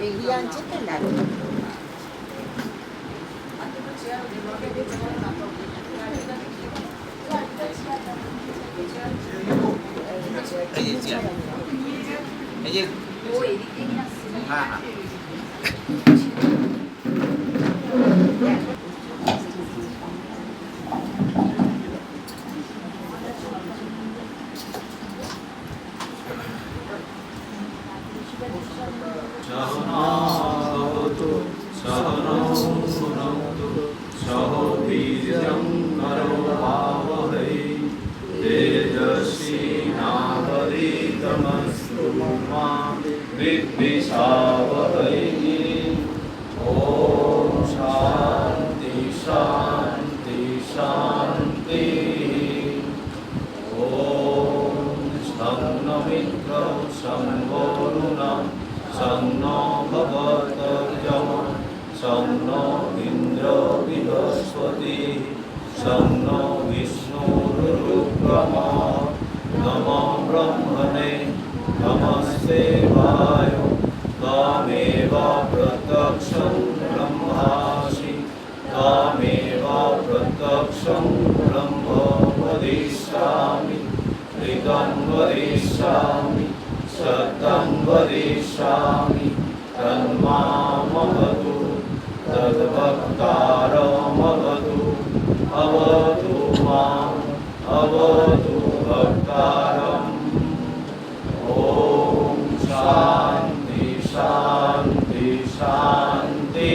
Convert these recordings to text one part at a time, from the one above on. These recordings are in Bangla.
এগিয়ে আনছে তো লাগবে এই যে হ্যাঁ হ্যাঁ विद्विषावहै। ॐ शान्ति शान्ति शान्ति। ॐ शं नमित्रं शं वरुणं शं नो भगवतर्यं शं ब्रह्मणे। नमस्ते वाय त्वमेव प्रत्यक्षं ब्रह्मासि त्वमेव प्रत्यक्षं ब्रह्म वदिष्यामि ऋतं वदिष्यामि सत्यं वदिष्यामि तन्मामवतु तद्भक्तारमवतु अवतु माम् अवतु भक्तारम् શાંતિ શાંતિ શાંતિ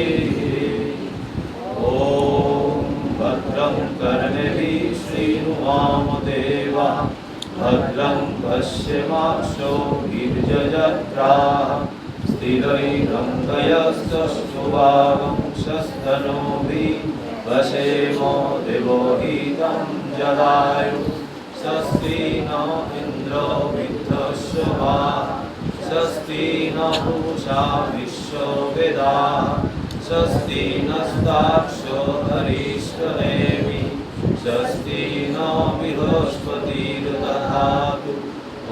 ઓમ ભદ્રમ કર્ણભી શ્રીનુવામદેવા ભદ્રં પશ્યમાક્ષો ગિર્જયત્રા સ્તિરૈરંગયસ્તુવાવંશસ્તનોભિ વશેમો દેવો હિતં જદાયુ સ્વસ્તિ ન ઇન્દ્રો વિદ્ધસ્વા स्वस्ति न पूषा विश्ववेदाः स्वस्ति नस्ताक्षो हरीष्टनेमि स्वस्ति न बृहस्पतिर्दधातु।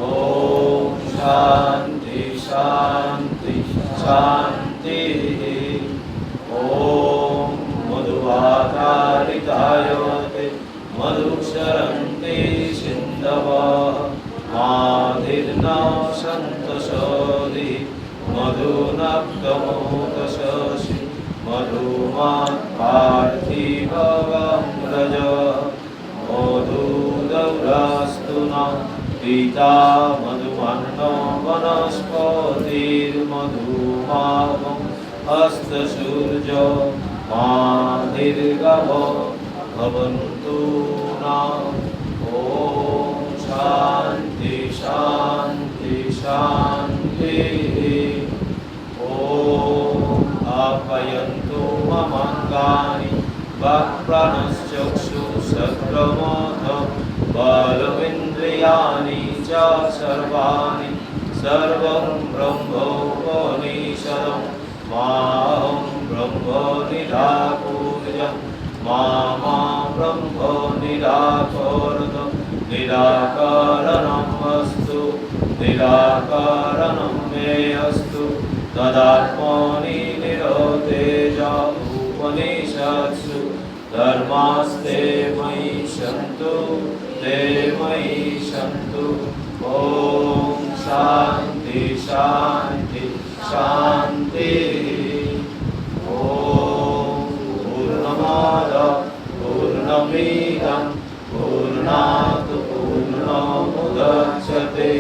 ॐ शान्ति शान्ति, शान्तिः। ॐ मधुवातारितायते मधुक्षरन्ति सिन्धवः माधिर्न सन्तशोधि मधुनक्तमोदशसि मधुमात्पार्थिभवं रज मधुदौरास्तु न पिता मधुमन्नो वनस्पतिर्मधुमागम् हस्तसूर्य माधिर्गव भवन्तु न ॐ शान्ति शान्ति शान्तिः ॐ आपयन्तु ममाङ्गानि वक्प्रणश्चक्षुषक्रमोथ बलमिन्द्रियाणि च सर्वाणि सर्वं ब्रह्मोपनिषदं माहं ब्रह्म निराकुर्य मा मा ब्रह्म निराकर्त निराकरणमस्तु निराकरणं मे अस्तु। तदात्मनि निरोतेज उपनिषत्सु धर्मास्ते मयि सन्तु ते मयि सन्तु ॐ शान्ति शान्ति, शान्तिः। पूर्णमिदं, पूर्णात् पूर्णमुदच्छते।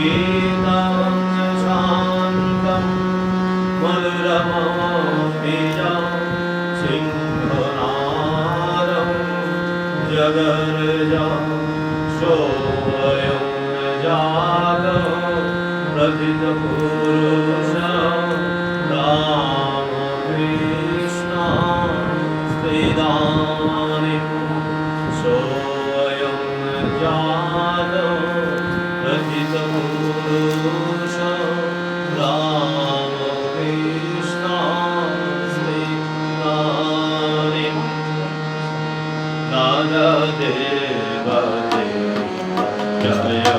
वेदारण्यशान्तं मनुरमोऽभिजं सिंहनारं जगर्जा सोऽयं जागो प्रथितपूर्व Just, yeah.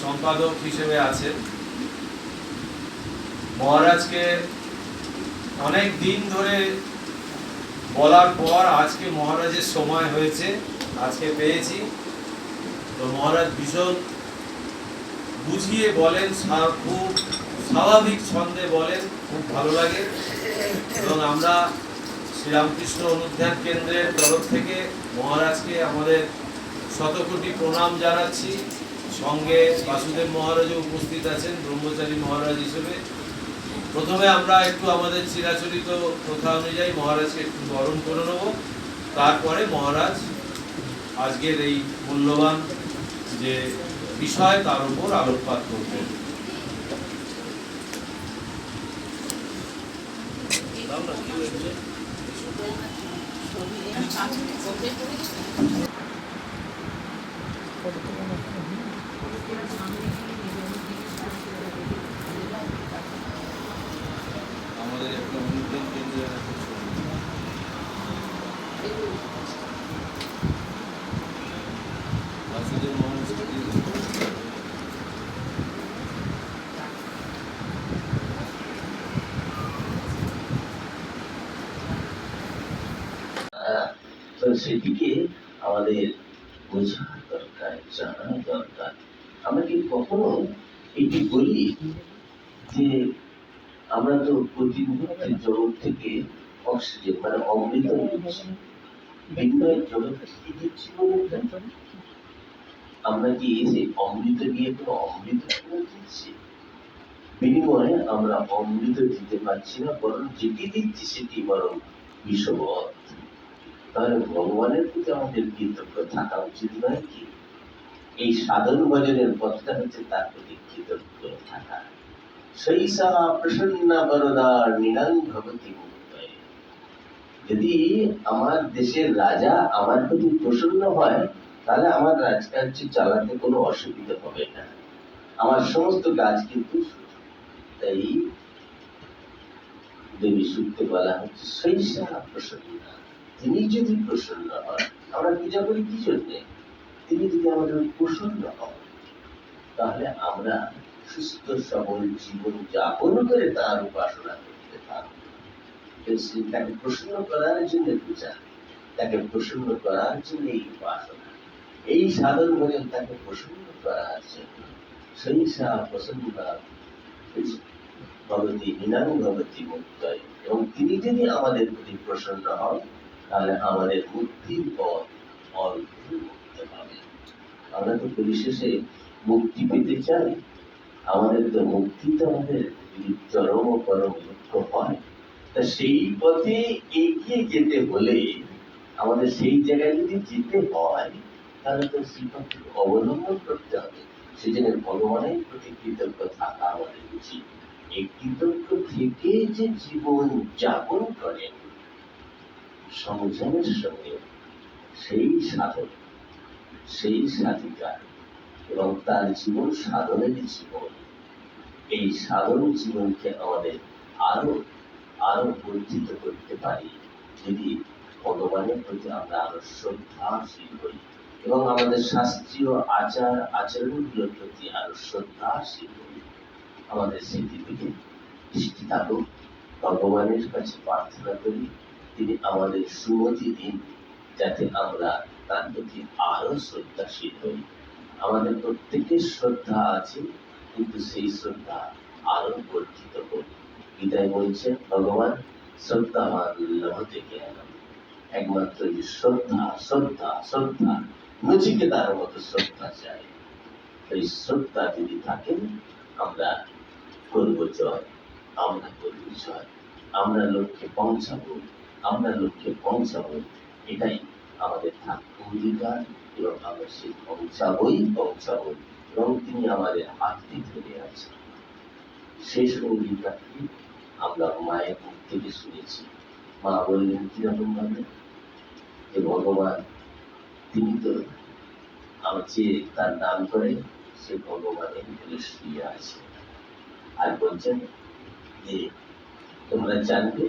সম্পাদক হিসেবে আছেন মহারাজকে অনেক দিন ধরে বলার পর আজকে মহারাজের সময় হয়েছে, আজকে পেয়েছি। তো মহারাজ ভীষণ বুঝিয়ে বলেন খুব স্বাভাবিক ছন্দে বলেন, খুব ভালো লাগে। এবং আমরা শ্রীরামকৃষ্ণ অনুধ্যান কেন্দ্রের তরফ থেকে মহারাজকে আমাদের শতকোটি প্রণাম জানাচ্ছি। সঙ্গে বাসুদেব মহারাজও উপস্থিত আছেন, ব্রহ্মচারী মহারাজ হিসেবে। প্রথমে আমরা একটু আমাদের চিরাচরিত প্রথা অনুযায়ী মহারাজকে একটু গরম করে নেব। তারপরে মহারাজ আজকের এই মূল্যবান যে বিষয়, তার উপর আলোকপাত করবেন। আচ্ছা, Thank you. আমাদের একটা সেদিকে আমাদের বোঝা দরকার জানা দরকার। আমরা কি কখনো এটি বলি যে আমরা তো প্রতি মুহূর্তে জগৎ থেকে অক্সিজেন মানে অমৃত নিচ্ছি বিনিময়ের জগৎ থেকে দিচ্ছি আমরা কি সেই অমৃত দিয়ে কোনো অমৃত দিচ্ছি? বিনিময়ে আমরা অমৃত দিতে পারছি না, বরং যেটি দিচ্ছি সেটি বরং বিষবৎ। তাহলে ভগবানের প্রতি আমাদের কৃতজ্ঞ থাকা উচিত নয় কি? এই সাধন ভজনের পথটা হচ্ছে তার প্রতি কৃতজ্ঞ থাকা। সেই সাহা প্রসন্ন বরদার নিরাং ভগতি যদি আমার দেশের রাজা আমার প্রতি প্রসন্ন হয়, তাহলে আমার রাজকার্য চালাতে কোনো অসুবিধা হবে না। আমার সমস্ত কাজ কিন্তু তাই দেবী সূক্তে বলা হচ্ছে সেই সাহা প্রসন্ন। তিনি যদি প্রসন্ন হন, আমরা পূজা করি কি জন্যে? তিনি যদি আমাদের প্রসন্ন হন তাহলে আমরা সুস্থ, সবল জীবন যাপন করে তার উপাসনা করতে পারব। তাকে প্রসন্ন করার জন্য পূজা তাকে প্রসন্ন করার জন্য এই উপাসনা এই সাধন ভজন তাকে প্রসন্ন করার জন্য সেই সাহা প্রসন্ন ভগবতী বিনাং ভগবতী মুক্তয় এবং তিনি যদি আমাদের প্রতি প্রসন্ন হন, তাহলে আমাদের মুক্তির পথ অল্প। মুক্তি আমরা তো পরিশেষে মুক্তি পেতে চাই আমাদের তো মুক্তি তো আমাদের চরম পরম দুঃখ হয়, তা সেই পথে এগিয়ে যেতে হলে আমাদের সেই জায়গায় যদি যেতে হয়, তাহলে তো সেই পথে অবলম্বন করতে হবে। সেজন্য ভগবানের প্রতি কৃতজ্ঞ থাকা আমাদের উচিত এই কৃতজ্ঞ থেকে যে জীবন যাপন করেন, সংযমের সঙ্গে সেই সাধক সেই সাধিকা এবং তার জীবন সাধনের জীবন। এই সাধন জীবনকে আমাদের আরও আরও বর্ধিত করতে পারি যদি ভগবানের প্রতি আমরা আরও শ্রদ্ধাশীল হই এবং আমাদের শাস্ত্রীয় আচার, আচরণগুলোর প্রতি আরও শ্রদ্ধাশীল হই। আমাদের স্মৃতি থেকে দৃষ্টি থাকুক ভগবানের কাছে প্রার্থনা করি, তিনি আমাদের সুমতি দিন, যাতে আমরা তার প্রতি আরও শ্রদ্ধাশীল হই। আমাদের প্রত্যেকের শ্রদ্ধা আছে, কিন্তু সেই শ্রদ্ধা আরও বর্ধিত হোক গীতায় বলছেন ভগবান শ্রদ্ধাবান লভতে জ্ঞান। একমাত্র যে শ্রদ্ধা শ্রদ্ধা শ্রদ্ধা নচিকেতার মতো শ্রদ্ধা চাই এই শ্রদ্ধা যদি থাকেন আমরা করব জয়, আমরা করব জয়। আমরা লক্ষ্যে পৌঁছাবো, আমরা লক্ষ্যে পৌঁছাবো, এটাই আমাদের থাকবে অধিকার এবং আমরা সেই পৌঁছাবই পৌঁছাবো এবং তিনি আমাদের হাতটি ধরে আছেন। সেই সঙ্গীতটাকে আমরা মায়ের মুখ থেকে শুনেছি। মা বললেন কীরকম ভাবে? যে ভগবান, তিনি তো আমার যে তার নাম করে, সে ভগবানের ভিতরে শুয়ে আছে। আর বলছেন যে, তোমরা জানবে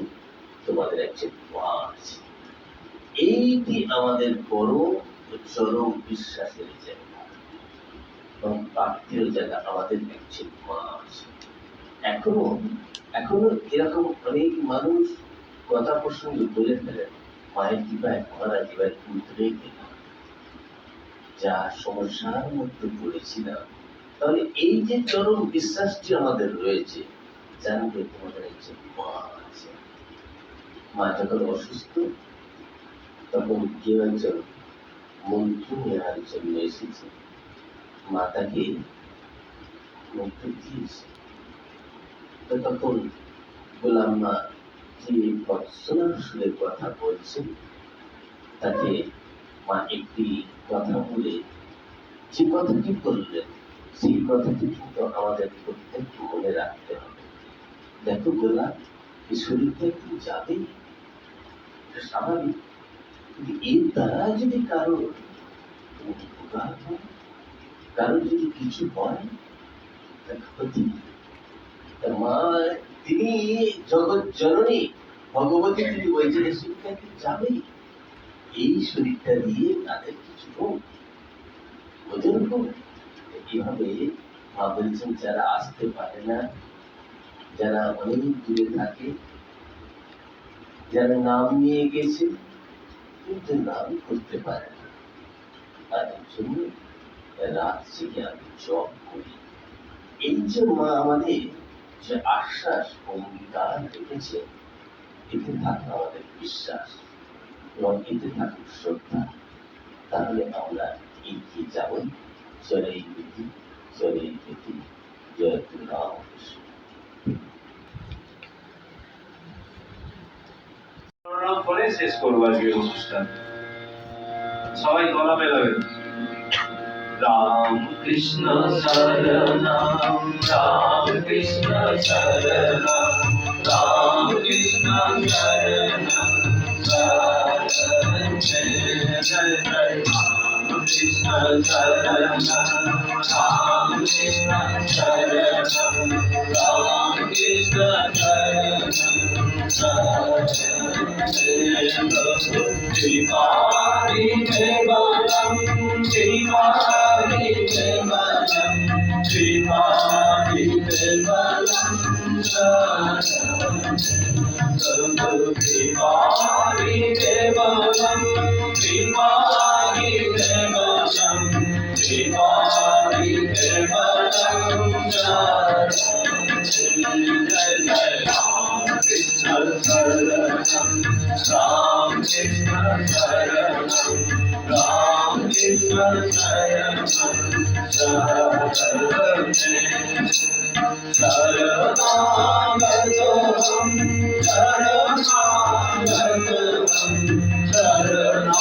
তোমাদের একজন মা আছে। এইটি আমাদের বড় চরম বিশ্বাসের জায়গা। এবং প্রাপ্তির জায়গা আমাদের একজন মা আছে। এখনও এখনও এরকম অনেক মানুষ কথা প্রসঙ্গে বলে ফেলেন, মায়ের কৃপায় মারা জীবায় গেলাম যা সমস্যার মধ্যে পড়েছিলাম, তাহলে এই যে চরম বিশ্বাসটি আমাদের রয়েছে জানবে তোমাদের একজন মা আছে। মা যখন অসুস্থ তখন কেউ একজন মন্ত্রী নেওয়ার জন্য এসেছে মা তাকে মন্ত্র দিয়েছে তো তখন গোলাম মা যে ভৎসনার সুরে কথা বলছেন তাকে মা একটি কথা বলে যে কথাটি বললেন সেই কথাটি কিন্তু আমাদের প্রত্যেককে মনে রাখতে হবে দেখো গোলা এই শরীরটা একটু যাবেই স্বাভাবিক এর দ্বারা যদি কারও উপকার হয়, কারও যদি কিছু হয়, তার ক্ষতি মা তিনি জগৎ জননী, ভগবতী তিনি শরীরটা একটু যাবেই এই শরীরটা দিয়ে তাদের কিছু হোক ওদের হোক। এইভাবে মা বলছেন, যারা আসতে পারে না, যারা অনেক দূরে থাকে, যারা নাম নিয়ে গেছে কিন্তু নাম করতে পারে না। তাদের জন্য রাত জেগে আমি জব করি। এই যে মা আমাদের যে আশ্বাস, অঙ্গীকার রেখেছে, এতে থাকে আমাদের বিশ্বাস, এবং এতে থাকুক শ্রদ্ধা। তাহলে আমরা এগিয়ে যাবই চলে গতি চলে গতি জয় রামকৃষ্ণ। প্রণাম করে শেষ করব আজকের অনুষ্ঠান সবাই গলা মেলাবেন। Ram Krishna Ram Krishna Ram Krishna Krishna Sharanam Ram Krishna Ram Ram Ram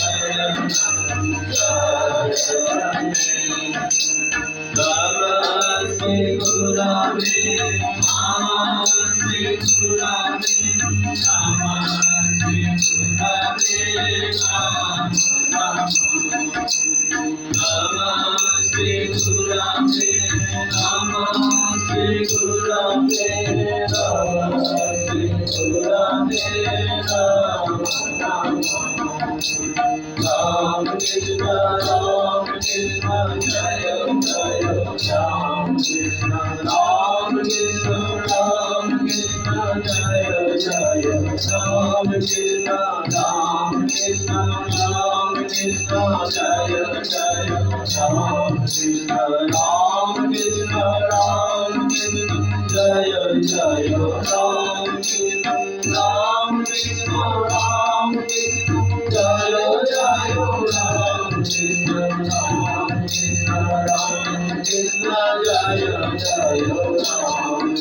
Namaste Gurave, Ram Krishna, Ram Krishna, Jaya Jaya Ram Krishna, Ram Krishna, Ram Krishna, Jaya Jaya Ram Krishna, Ram Krishna, Ram Krishna, Jaya Jaya Ram Krishna, Ram Krishna, Ram Krishna, Jaya Jaya Ram Krishna, Ram Krishna, Ram Krishna, Jaya Jaya Ram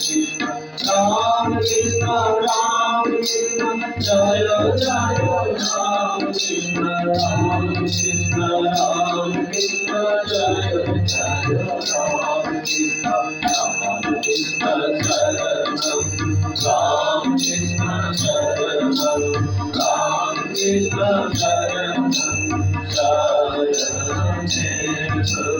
Ram Krishna, Ram Krishna, Jaya Jaya Ram Krishna, Ram Krishna, Ram Krishna, Jaya Jaya Ram Krishna, Ram Krishna, Saranam, Ram Krishna, Saranam, Ram Krishna, Saranam, Saranam, Tripadi